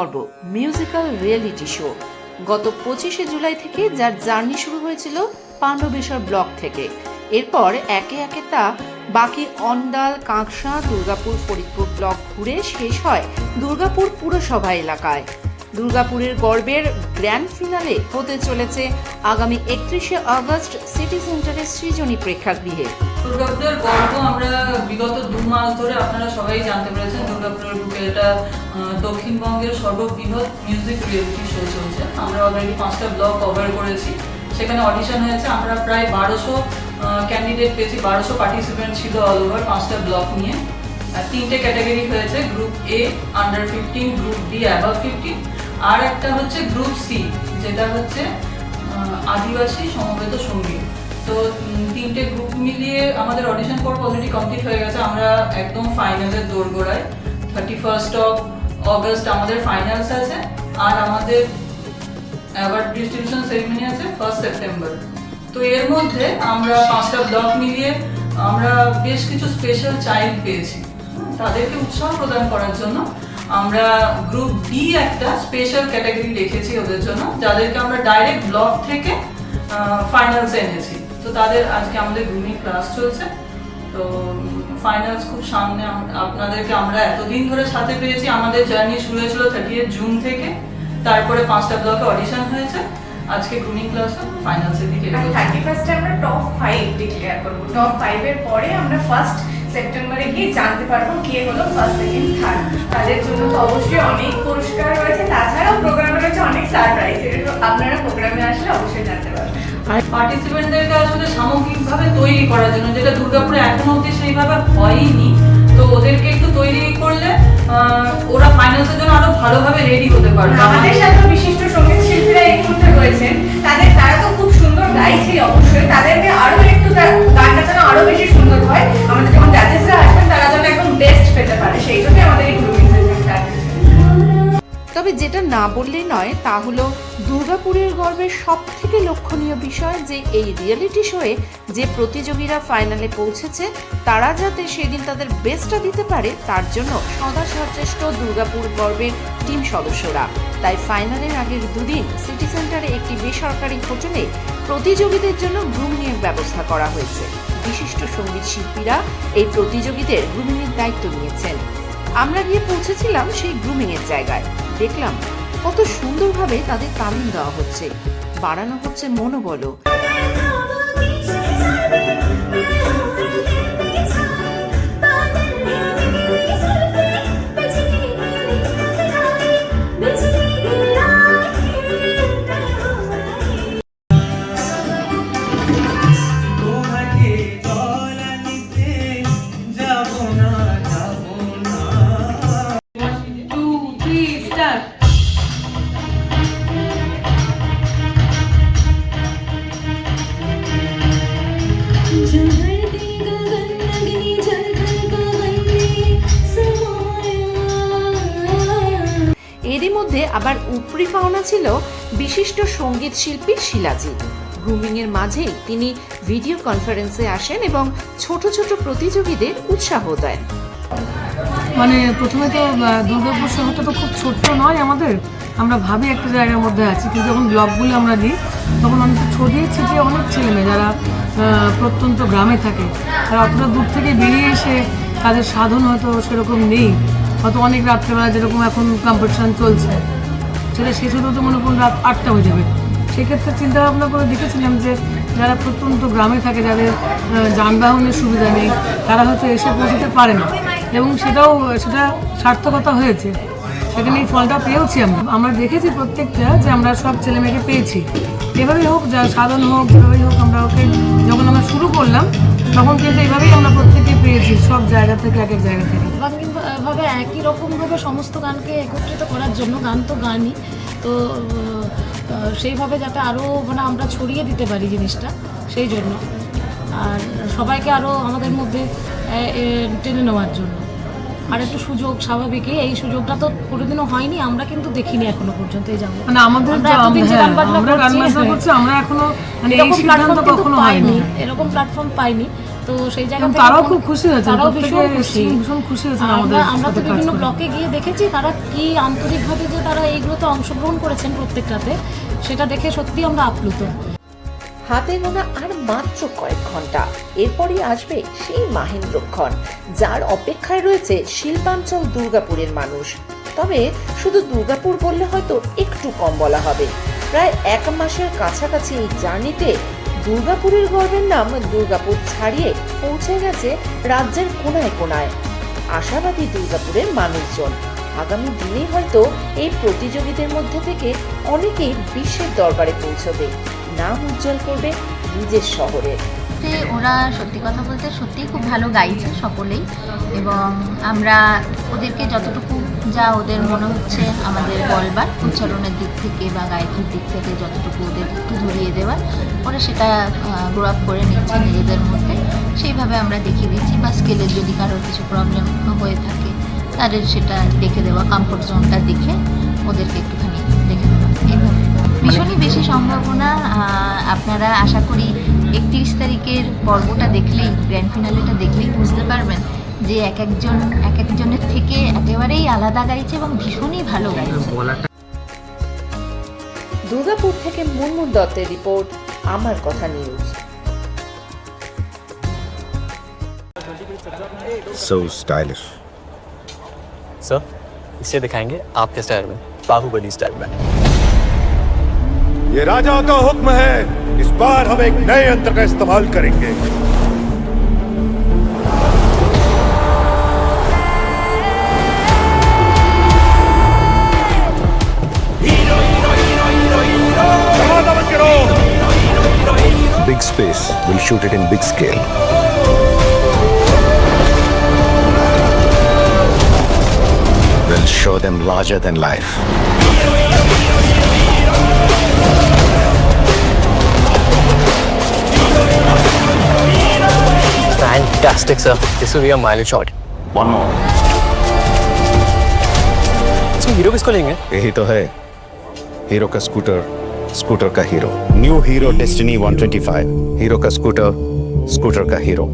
গর্ব musical reality show গত পঁচিশে জুলাই থেকে যার জার্নি শুরু হয়েছিল পাণ্ডবেশ্বর ব্লক থেকে। এরপর একে একে তা বাকি অন্ডাল, কাঁকসা, দুর্গাপুর, ফরিদপুর ব্লক ঘুরে শেষ হয় দুর্গাপুর পুরসভা এলাকায়। দুর্গাপুরের গর্বের গ্র্যান্ড ফিনালে হতে চলেছে আগামী একত্রিশে আগস্ট সিটি সেন্টারের সৃজনী প্রেক্ষাগৃহে। দুর্গাপুরের গল্প আমরা বিগত দু মাস ধরে আপনারা সবাই জানতে পেরেছেন দুর্গাপুরের বুকে এটা দক্ষিণবঙ্গের সর্ববৃহৎ মিউজিক রিয়েলিটি শো চলছে। আমরা অলরেডি পাঁচটা ব্লক কভার করেছি। সেখানে অডিশন হয়েছে। আমরা প্রায় বারোশো ক্যান্ডিডেট পেয়েছি। বারোশো পার্টিসিপেন্ট ছিল অল ওভার পাঁচটা ব্লক নিয়ে। তিনটে ক্যাটাগরি হয়েছে। Group A under fifteen group B above fifteen আর একটা হচ্ছে গ্রুপ সি যেটা হচ্ছে আদিবাসী সমবেত সংগীত তো তিনটে গ্রুপ মিলিয়ে আমাদের অডিশন পর্ব অলরেডি কমপ্লিট হয়ে গেছে। আমরা একদম ফাইনালের দোরগোড়ায়। থার্টি ফার্স্ট অফ অগস্ট আমাদের ফাইনালস আছে, আর আমাদের অ্যাওয়ার্ড ডিস্ট্রিবিউশন সেরিমনি আছে ফার্স্ট সেপ্টেম্বর তো এর মধ্যে আমরা পাঁচটা ব্লক মিলিয়ে আমরা বেশ কিছু স্পেশাল চাইল্ড পেয়েছি। তাদেরকে উৎসাহ প্রদান করার জন্য আমরা গ্রুপ বি একটা স্পেশাল ক্যাটাগরি রেখেছি ওদের জন্য যাদেরকে আমরা ডাইরেক্ট ব্লক থেকে ফাইনালস এনেছি। তো তাদের আজকে আমাদের গ্রুমিং ক্লাস চলছে। তো ফাইনালস খুব সামনে আপনাদেরকে আমরা এতদিন ধরে সাথে পেয়েছি। আমাদের জার্নি শুরু হয়েছিল থার্টি জুন থেকে। তারপরে পাঁচটা ব্লকে অডিশন হয়েছে। আজকে গ্রুমিং ক্লাস ফাইনালসের দিকে থার্টি ফার্স্টে আমরা টপ ফাইভ ডিক্লেয়ার করব। টপ ফাইভের পরে আমরা ফার্স্ট সেপ্টেম্বরে গিয়ে জানতে পারব কে হলো ফার্স্ট সেকেন্ড থার্ড তাদের জন্য তো অবশ্যই অনেক পুরস্কার রয়েছে। তাছাড়াও প্রোগ্রামে রয়েছে অনেক সারপ্রাইজ আপনারা প্রোগ্রামে আসলে অবশ্যই জানতে পারবেন। পার্টিসিপেন্টদেরকে আসলে সামগ্রিকভাবে তৈরি করার জন্য যেটা দুর্গাপুরে এখনও অব্দি সেইভাবে হয়নি তো ওদেরকে একটু তৈরি করলে আহ, ওরা ফাইনালসের জন্য আরও ভালোভাবে রেডি হতে পারবে। আমাদের সাথে বিশিষ্ট সংগীত শিল্পীরা এই মুহূর্তে রয়েছেন তা হলো দুর্গাপুরের গর্বের সব থেকে লক্ষণীয় বিষয় যে এই রিয়েলিটি শোয়ে যে প্রতিযোগীরা ফাইনালে পৌঁছেছে, তারা যাতে সেদিন তাদের বেস্টটা দিতে পারে, তার জন্য সদা সচেষ্ট দুর্গাপুর গর্বের টিম সদস্যরা। তাই ফাইনালের আগের দুদিন সিটি সেন্টারে একটি বেসরকারি হোটেলে প্রতিযোগীদের জন্য গ্রুমিংয়ের ব্যবস্থা করা হয়েছে। বিশিষ্ট সংগীত শিল্পীরা এই প্রতিযোগীদের গ্রুমিংয়ের দায়িত্ব নিয়েছেন। আমরা গিয়ে পৌঁছেছিলাম সেই গ্রুমিংয়ের জায়গায়। দেখলাম কত সুন্দরভাবে তাদের তালিম দেওয়া হচ্ছে। বাড়ানো হচ্ছে মনোবলও। উপরি পাওনা ছিল বিশিষ্ট সংগীত শিল্পী শিলাজিৎ। গ্রুমিং এর মাঝেই তিনি ভিডিও কনফারেন্সে আসেন এবং ছোট ছোট প্রতিযোগীদের উৎসাহ দেন। মানে প্রথমে তো দুর্গাপুর শহরটা তো খুব ছোট্ট নয় আমাদের। আমরা ভাবি একটা জায়গার মধ্যে আছি, কিন্তু যখন ব্লগগুলো আমরা দিই তখন অনেক ছড়িয়ে ছিটিয়ে অনেক ছেলেমেয়ে যারা প্রত্যন্ত গ্রামে থাকে, তারা অতটা দূর থেকে বেরিয়ে এসে তাদের সাধন হয়তো সেরকম নেই। হয়তো অনেক রাত্রেবেলা যেরকম এখন কম্পিটিশান চলছে সেটা শেষ হতে তো মনে করুন রাত আটটা হয়ে যাবে। সেক্ষেত্রে চিন্তা ভাবনা করে দেখেছিলাম যে যারা প্রত্যন্ত গ্রামে থাকে, যাদের যানবাহনের সুবিধা নেই, তারা হয়তো এসে পৌঁছতে পারে না। এবং সেটাও, সেটা সার্থকতা হয়েছে। সেখানে এই ফলটা পেয়েওছি আমরা। আমরা দেখেছি প্রত্যেকটা যে আমরা সব ছেলে মেয়েকে পেয়েছি। এভাবেই হোক, যা সাধন হোক, যেভাবেই হোক আমরা ওকে যখন আমরা শুরু করলাম, তখন কিন্তু এইভাবেই আমরা প্রত্যেকে পেয়েছি, সব জায়গা থেকে এক এক জায়গা থেকে। ভাবে একই রকমভাবে সমস্ত গানকে একত্রিত করার জন্য গান তো গানই। তো সেইভাবে যাতে আরও মানে আমরা ছড়িয়ে দিতে পারি জিনিসটা সেই জন্য। আর সবাইকে আরও আমাদের মধ্যে টেনে নেওয়ার জন্য। আর একটু সুযোগ স্বাভাবিকই এই সুযোগটা তো কোনোদিনও হয়নি আমরা কিন্তু দেখিনি এখনও পর্যন্ত এই যাব মানে আমাদের আমরা হ্যাঁ, এখনও মানে এরকম প্ল্যাটফর্ম পাইনি এরকম প্ল্যাটফর্ম পাইনি। তো সেই জায়গা থেকে তারাও খুব খুশি হয়েছেন তারাও ভীষণ খুশি। ভীষণ খুশি আমরা আমাদের আমরা তো বিভিন্ন ব্লকে গিয়ে দেখেছি তারা কি আন্তরিকভাবে যে তারা এইগুলোতে অংশগ্রহণ করেছেন প্রত্যেকটাতে সেটা দেখে সত্যি আমরা আপ্লুত। হাতে গোনা আর মাত্র কয়েক ঘণ্টা এরপরই আসবে সেই মাহেন্দ্রক্ষণ যার অপেক্ষায় রয়েছে শিল্পাঞ্চল দুর্গাপুরের মানুষ। তবে শুধু দুর্গাপুর বললে হয়তো একটু কম বলা হবে। প্রায় এক মাসের কাছাকাছি এই জার্নিতে দুর্গাপুরের গর্বের নাম দুর্গাপুর ছাড়িয়ে পৌঁছে গেছে রাজ্যের কোনায় কোনায়। আশাবাদী দুর্গাপুরের মানুষজন। আগামী দিনে হয়তো এই প্রতিযোগীদের মধ্যে থেকে অনেকেই বিশ্বের দরবারে পৌঁছবে। নাম উজ্জ্বল করবে নিজের শহরের যে ওরা সত্যি কথা বলতে সত্যিই খুব ভালো গাইছে সকলেই। এবং আমরা ওদেরকে যতটুকু যা ওদের মনে হচ্ছে আমাদের বলবার, উচ্চারণের দিক থেকে বা গায়কের দিক থেকে যতটুকু ওদের একটু ধরিয়ে দেওয়ার, ওরা সেটা গ্রো আপ করে নিচ্ছে নিজেদের মধ্যে। সেইভাবে আমরা দেখিয়ে দিচ্ছি বা স্কেলের যদি কারোর কিছু প্রবলেম হয়ে থাকে, তাদের সেটা দেখে দেওয়া কমফোর্ট জোনটা দেখে ওদেরকে একটুখানি দেখে দেওয়া এইভাবে। ভীষণই বেশি সম্ভাবনা আপনারা আশা করি একত্রিশ তারিখের পর্বটা দেখলেই গ্র্যান্ড ফিনালেটা দেখলেই বুঝতে পারবেন যে এক একজন এক একজনের থেকে একেবারেই আলাদা গাইছে এবং ভীষণই ভালো গাইছে দুর্গাপুর থেকে মুনমুন দত্তের রিপোর্ট আমার কথা নিউজ so stylish. सर इसे दिखाएंगे आपके स्टाइल में बाहुबली स्टाइल में ये राजा का हुक्म है इस बार हम एक नए यंत्र का इस्तेमाल करेंगे Big space will shoot it in big scale. We'll show them larger than life. Fantastic sir this will be a mileage shot One more. So Hero किसको लेंगे? यही तो है। हीरो का स्कूटर स्कूटर का hero new Hero Destiny 125 Hero का scooter scooter का hero